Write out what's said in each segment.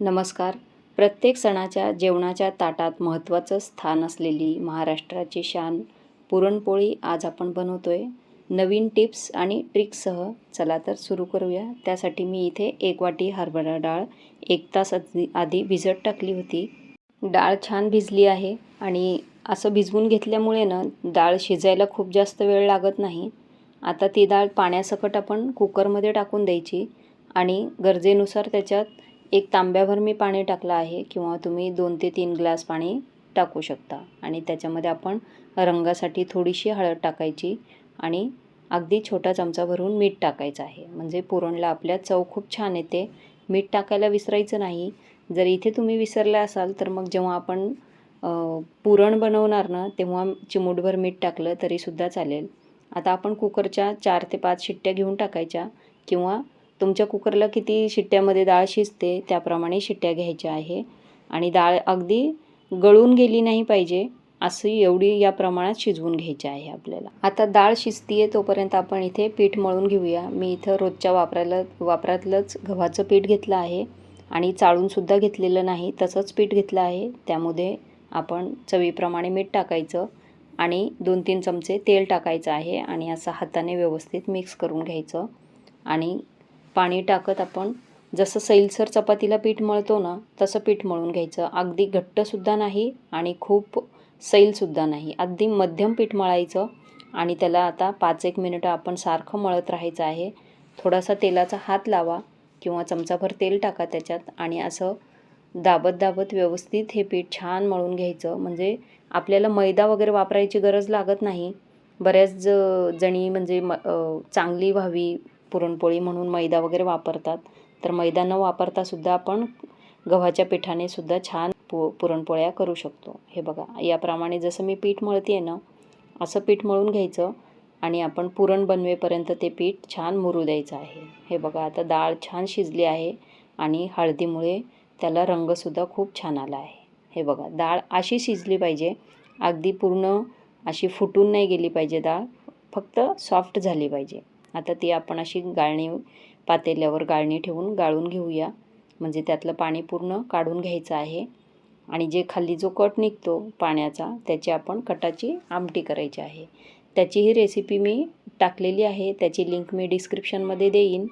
नमस्कार. प्रत्येक सणाच्या जेवणाच्या ताटात महत्त्वाचं स्थान असलेली महाराष्ट्राची शान पुरणपोळी आज आपण बनवतो आहे नवीन टिप्स आणि ट्रिक्ससह चला तर सुरू करूया. त्यासाठी मी इथे एक वाटी हरभरा डाळ एक तास आधी आधी भिजत टाकली होती. डाळ छान भिजली आहे आणि असं भिजवून घेतल्यामुळे ना डाळ शिजायला खूप जास्त वेळ लागत नाही. आता ती डाळ पाण्यासकट आपण कुकरमध्ये टाकून द्यायची आणि गरजेनुसार त्याच्यात एक तांब्याभर मी पाणी टाकलं आहे किंवा तुम्ही दोन ते तीन ग्लास पाणी टाकू शकता. आणि त्याच्यामध्ये आपण रंगासाठी थोडीशी हळद टाकायची आणि अगदी छोटा चमचा भरून मीठ टाकायचं आहे. म्हणजे पुरणला आपल्या चव खूप छान येते. मीठ टाकायला विसरायचं नाही. जर इथे तुम्ही विसरले असाल तर मग जेव्हा आपण पुरण बनवणार ना तेव्हा चिमूटभर मीठ टाकलं तरीसुद्धा चालेल. आता आपण कुकरच्या चार ते पाच शिट्ट्या घेऊन टाकायच्या किंवा तुमच्या कुकरला किती शिट्ट्यामध्ये डाळ शिजते त्याप्रमाणे शिट्ट्या घ्यायच्या आहे. आणि डाळ अगदी गळून गेली नाही पाहिजे असं एवढी या प्रमाणात शिजवून घ्यायची आहे आपल्याला. आता डाळ शिजतीये तोपर्यंत आपण इथे पीठ मळून घेऊया. मी इथं रोजच्या वापरायला वापरातलंच गव्हाचं पीठ घेतलं आहे. आणि चाळूनसुद्धा घेतलेलं नाही तसंच पीठ घेतलं आहे. त्यामध्ये आपण चवीप्रमाणे मीठ टाकायचं आणि दोन तीन चमचे तेल टाकायचं आहे. आणि असं हाताने व्यवस्थित मिक्स करून घ्यायचं. आणि पाणी टाकत आपण जसं सैलसर चपातीला पीठ मळतो ना तसं पीठ मळून घ्यायचं. अगदी घट्टसुद्धा नाही आणि खूप सैलसुद्धा नाही. अगदी मध्यम पीठ मळायचं आणि त्याला आता पाच एक मिनिटं आपण सारखं मळत राहायचं आहे. थोडासा तेलाचा हात लावा किंवा चमचाभर तेल टाका त्याच्यात आणि असं दाबत दाबत व्यवस्थित हे पीठ छान मळून घ्यायचं. म्हणजे आपल्याला मैदा वगैरे वापरायची गरज लागत नाही. बऱ्याच ज जणी म्हणजे म चांगली व्हावी पुरणपोळी म्हणून मैदा वगैरे वापरतात. तर मैदा न वापरतासुद्धा आपण गव्हाच्या पिठाने सुद्धा छान पु पुरणपोळ्या करू शकतो. हे बघा याप्रमाणे जसं मी पीठ मळते आहे ना असं पीठ मळून घ्यायचं आणि आपण पुरण बनवेपर्यंत ते पीठ छान मुरू द्यायचं आहे. हे बघा आता डाळ छान शिजली आहे आणि हळदीमुळे त्याला रंगसुद्धा खूप छान आला आहे. हे बघा डाळ अशी शिजली पाहिजे अगदी पूर्ण अशी फुटून नाही गेली पाहिजे डाळ फक्त सॉफ्ट झाली पाहिजे. आता ती आपण अशी गाळणी पातेल्यावर गाळणी ठेवून गाळून घेऊया. म्हणजे त्यातलं पाणी पूर्ण काढून घ्यायचं आहे. आणि जे खाली जो कट निघतो पाण्याचा त्याची आपण कटाची आमटी करायची आहे. त्याची ही रेसिपी मी टाकलेली आहे. त्याची लिंक मी डिस्क्रिप्शनमध्ये देईन.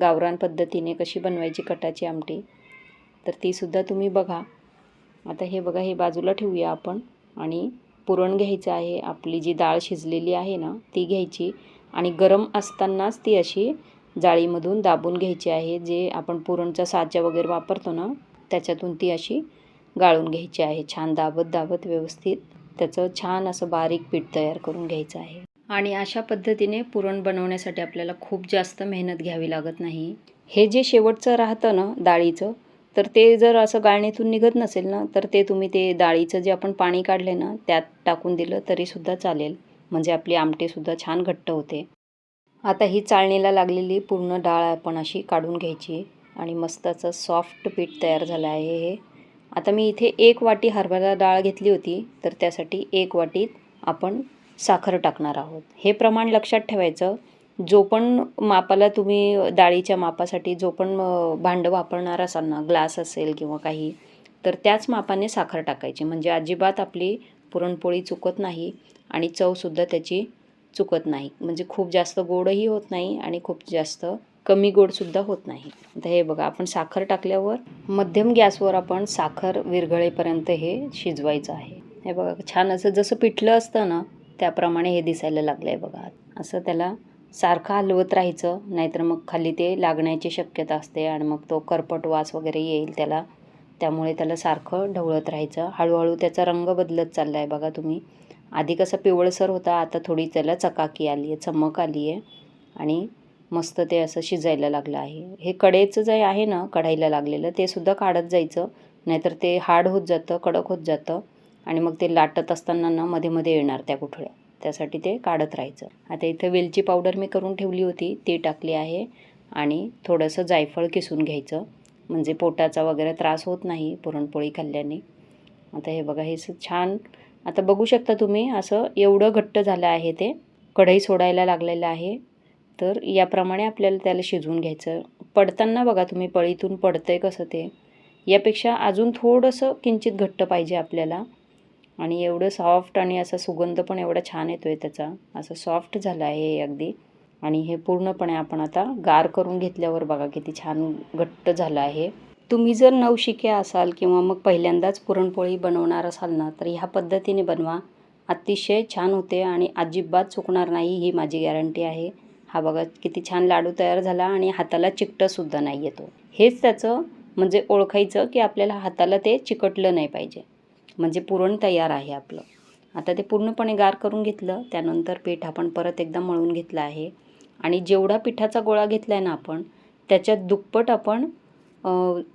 गावरान पद्धतीने कशी बनवायची कटाची आमटी. तर तीसुद्धा तुम्ही बघा. आता हे बघा हे बाजूला ठेवूया आपण. आणि पुरण घ्यायचं आहे. आपली जी डाळ शिजलेली आहे ना ती घ्यायची. आणि गरम असतानाच ती अशी जाळीमधून दाबून घ्यायची आहे जे आपण पुरणचा साचा वगैरे वापरतो ना त्याच्यातून ती अशी गाळून घ्यायची आहे. छान दाबत दाबत व्यवस्थित त्याचं छान असं बारीक पीठ तयार करून घ्यायचं आहे. आणि अशा पद्धतीने पुरण बनवण्यासाठी आपल्याला खूप जास्त मेहनत घ्यावी लागत नाही. हे जे शेवटचं राहतं ना डाळीचं तर ते जर असं गाळणीतून निघत नसेल ना तर ते तुम्ही ते डाळीचं जे आपण पाणी काढले ना त्यात टाकून दिलं तरीसुद्धा चालेल. म्हणजे आपली आमटीसुद्धा छान घट्ट होते. आता ही चाळणीला लागलेली पूर्ण डाळ आपण अशी काढून घ्यायची आणि मस्त असं सॉफ्ट पीठ तयार झालं आहे हे. आता मी इथे एक वाटी हरभरा डाळ घेतली होती तर त्यासाठी एक वाटीत आपण साखर टाकणार आहोत. हे प्रमाण लक्षात ठेवायचं जो पण मापाला तुम्ही डाळीच्या मापासाठी जो पण भांडं वापरणार असाल ना ग्लास असेल किंवा काही तर त्याच मापाने साखर टाकायची. म्हणजे अजिबात आपली पुरणपोळी चुकत नाही आणि चवसुद्धा त्याची चुकत नाही. म्हणजे खूप जास्त गोडही होत नाही आणि खूप जास्त कमी गोडसुद्धा होत नाही. आता हे बघा आपण साखर टाकल्यावर मध्यम गॅसवर आपण साखर विरघळेपर्यंत हे शिजवायचं आहे. हे बघा छान असं जसं पिठलं असतं ना त्याप्रमाणे हे दिसायला लागलं आहे बघा. असं त्याला सारखं हलवत राहायचं नाहीतर मग खाली ते लागण्याची शक्यता असते आणि मग तो करपट वास वगैरे येईल त्याला त्यामुळे त्याला सारखं ढवळत राहायचं. हळूहळू त्याचा रंग बदलत चालला आहे बघा तुम्ही. आधी कसं पिवळसर होता आता थोडी त्याला चकाकी आली आहे चमक आली आहे आणि मस्त ते असं शिजायला लागलं आहे. हे कडेचं जे आहे ना कढाईला लागलेलं ते सुद्धा काढत जायचं. नाहीतर ते हार्ड होत जातं कडक होत जातं आणि मग ते लाटत असताना ना मध्ये मध्ये येणार त्या कुठळ्या त्यासाठी ते काढत राहायचं. आता इथं वेलची पावडर मी करून ठेवली होती ती टाकली आहे आणि थोडंसं जायफळ किसून घ्यायचं. म्हणजे पोटाचा वगैरे त्रास होत नाही पुरणपोळी खाल्ल्याने. आता हे बघा हे छान आता बघू शकता तुम्ही असं एवढं घट्ट झालं आहे ते. कढई सोडायला लागलेलं आहे. तर याप्रमाणे आपल्याला त्याला शिजवून घ्यायचं. पडताना बघा तुम्ही पळीतून पडतं आहे कसं ते. यापेक्षा अजून थोडंसं किंचित घट्ट पाहिजे आपल्याला. आणि एवढं सॉफ्ट आणि असा सुगंध पण एवढा छान येतो आहे त्याचा. असं सॉफ्ट झालं आहे हे अगदी. आणि हे पूर्णपणे आपण आता गार करून घेतल्यावर बघा किती छान घट्ट झालं आहे. तुम्ही जर नवशिके असाल किंवा मग पहिल्यांदाच पुरणपोळी बनवणार असाल ना तर ह्या पद्धतीने बनवा. अतिशय छान होते आणि अजिबात चुकणार नाही ही माझी गॅरंटी आहे. हा बघा किती छान लाडू तयार झाला आणि हाताला चिकटंसुद्धा नाही येतो. हेच त्याचं म्हणजे ओळखायचं की आपल्याला हाताला ते चिकटलं नाही पाहिजे. म्हणजे पुरण तयार आहे आपलं. आता ते पूर्णपणे गार करून घेतलं त्यानंतर पीठ आपण परत एकदा मळून घेतलं आहे. आणि जेवढा पिठाचा गोळा घेतला आहे ना आपण त्याच्यात दुप्पट आपण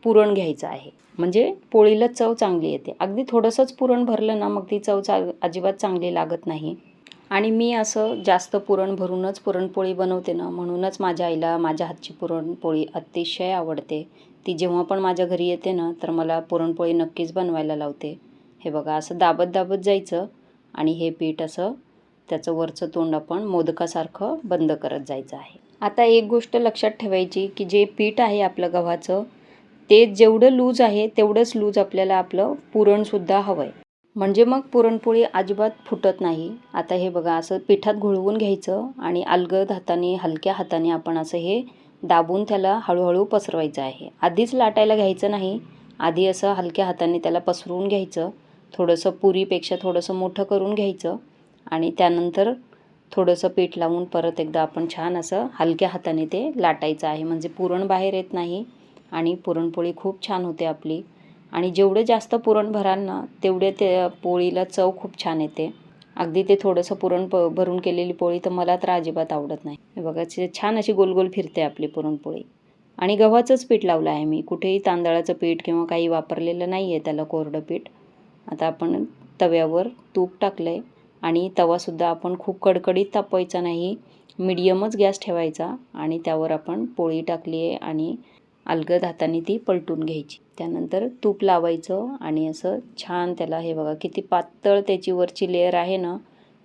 पुरण घ्यायचं आहे. म्हणजे पोळीला चव चांगली येते. अगदी थोडंसंच पुरण भरलं ना मग ती चव चा अजिबात चांगली लागत नाही. आणि मी असं जास्त पुरण भरूनच पुरणपोळी बनवते ना म्हणूनच माझ्या आईला माझ्या हातची पुरणपोळी अतिशय आवडते. ती जेव्हा पण माझ्या घरी येते ना तर मला पुरणपोळी नक्कीच बनवायला लावते. हे बघा असं दाबत दाबत जायचं आणि हे पीठ असं त्याचं वरचं तोंड आपण मोदकासारखं बंद करत जायचं आहे. आता एक गोष्ट लक्षात ठेवायची की जे पीठ आहे आपलं गव्हाचं ते जेवढं लूज आहे तेवढंच लूज आपल्याला आपलं पुरणसुद्धा हवं आहे म्हणजे मग पुरणपोळी अजिबात फुटत नाही. आता हे बघा असं पिठात घोळवून घ्यायचं आणि अलगद हाताने हलक्या हाताने आपण असं हे दाबून त्याला हळूहळू पसरवायचं आहे. आधीच लाटायला घ्यायचं नाही. आधी असं हलक्या हाताने त्याला पसरवून घ्यायचं. थोडंसं पुरीपेक्षा थोडंसं मोठं करून घ्यायचं. आणि त्यानंतर थोडंसं पीठ लावून परत एकदा आपण छान असं हलक्या हाताने ते लाटायचं आहे. म्हणजे पुरण बाहेर येत नाही आणि पुरणपोळी खूप छान होते आपली. आणि जेवढं जास्त पुरण भराल ना तेवढे ते पोळीला चव खूप छान येते. अगदी ते थोडंसं पुरण प भरून केलेली पोळी तर मला तर अजिबात आवडत नाही. हे बघा छान अशी गोल गोल फिरते आपली पुरणपोळी. आणि गव्हाचंच पीठ लावलं आहे मी. कुठेही तांदळाचं पीठ किंवा काही वापरलेलं नाही आहे त्याला कोरडं पीठ. आता आपण तव्यावर तूप टाकलं आहे आणि तवासुद्धा आपण खूप कडकडीत तापवायचा नाही. मिडियमच गॅस ठेवायचा आणि त्यावर आपण पोळी टाकली आहे आणि अलगद हाताने ती पलटून घ्यायची. त्यानंतर तूप लावायचं आणि असं छान त्याला हे बघा किती पातळ त्याची वरची लेअर आहे ना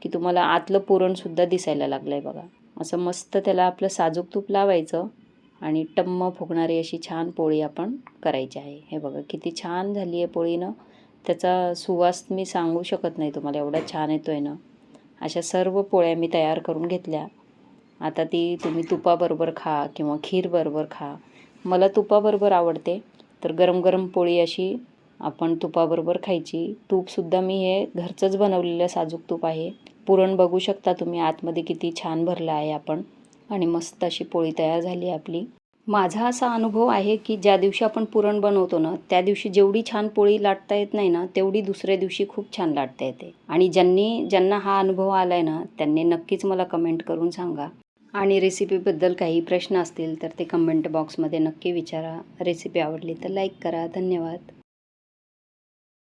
की तुम्हाला आतलं पुरणसुद्धा दिसायला लागलं आहे बघा. असं मस्त त्याला आपलं साजूक तूप लावायचं आणि टम्म फुगणारी अशी छान पोळी आपण करायची आहे. हे बघा किती छान झाली आहे पोळीनं त्याचा सुवास मी सांगू शकत नाही तुम्हाला. एवढा छान येतो आहे ना. अशा सर्व पोळ्या मी तयार करून घेतल्या. आता ती तुम्ही तुपाबरोबर खा किंवा खीरबरोबर खा. मला तुपाबरोबर आवडते. तर गरम गरम पोळी अशी आपण तुपाबरोबर खायची. तूपसुद्धा मी हे घरचंच बनवलेलं साजूक तूप आहे. पुरण बघू शकता तुम्ही. आतमध्ये किती छान भरलं आहे आपण. आणि मस्त अशी पोळी तयार झाली आपली. माझा असा अनुभव आहे की ज्या दिवशी आपण पुरण बनवतो ना त्या दिवशी जेवढी छान पोळी लाटता येत नाही ना तेवढी दुसऱ्या दिवशी खूप छान लाटता येते. आणि ज्यांनी ज्यांना हा अनुभव आला आहे ना त्यांनी नक्कीच मला कमेंट करून सांगा. आणि रेसिपीबद्दल काही प्रश्न असतील तर ते कमेंट बॉक्समध्ये नक्की विचारा. रेसिपी आवडली तर लाईक करा. धन्यवाद.